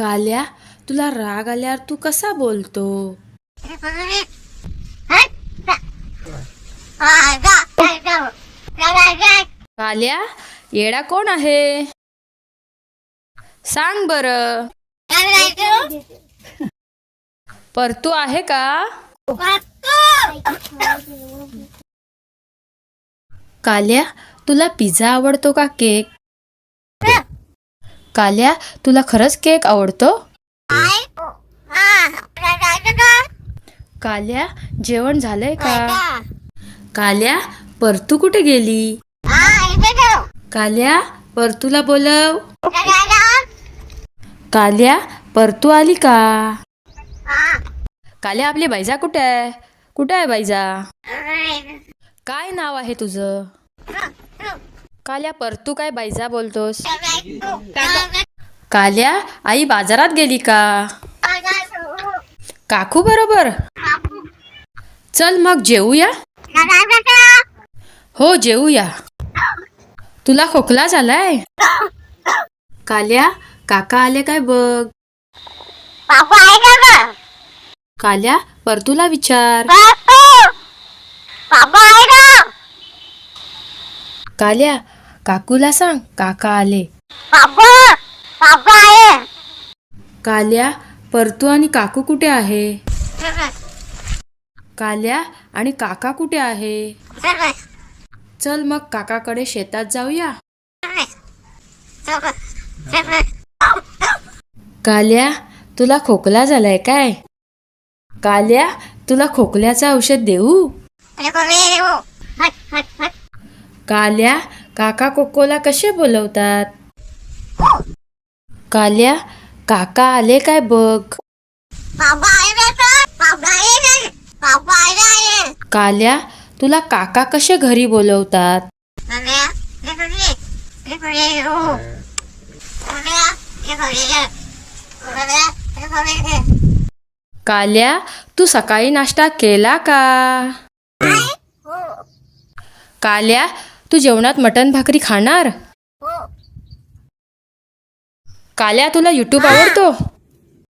काल्या तुला राग आल्यावर तू कसा बोलतो? काल्या येडा कोण आहे? सांग बर. परतू आहे का? काल्या तुला पिझ्झा आवडतो का केक? काल्या तुला खरंच केक आवडतो? काल्या जेवण झालंय का? काल्या परतू कुठे गेली? काल्या परतूला बोलव. काल्या परतू आली का? काल्या आपली बैजा कुठे आहे? कुठे आहे बैजा काय नाव आहे तुझं? काल्या परतू काय बैजा बोलतोस? काल्या आई बाजारात गेली का? काकू बरोबर? चल मग जेवूया हो जेवूया तुला खोकला झालाय? काल्या काका आले काय बघ? काल्या परतूला विचार. काल्या काकूला सांग काका आले. काल्या परतू आणि काकू कुठे आहे? काल्या आणि काका कुठे आहे? चल मग काकाकडे शेतात जाऊया. काल्या तुला खोकला झालाय काय? काल्या तुला खोकल्याचं औषध देऊ? काल्या काका कोकोला कसे बोलवतात? काल्या काका आले काय बघ? काल्या तुला काका कसे घरी बोलवतात? काल्या तू सकाळी नाश्ता केला का? काल्या तू जेवणात मटण भाकरी खाणार? काल्या तुला युट्यूब आवडतो?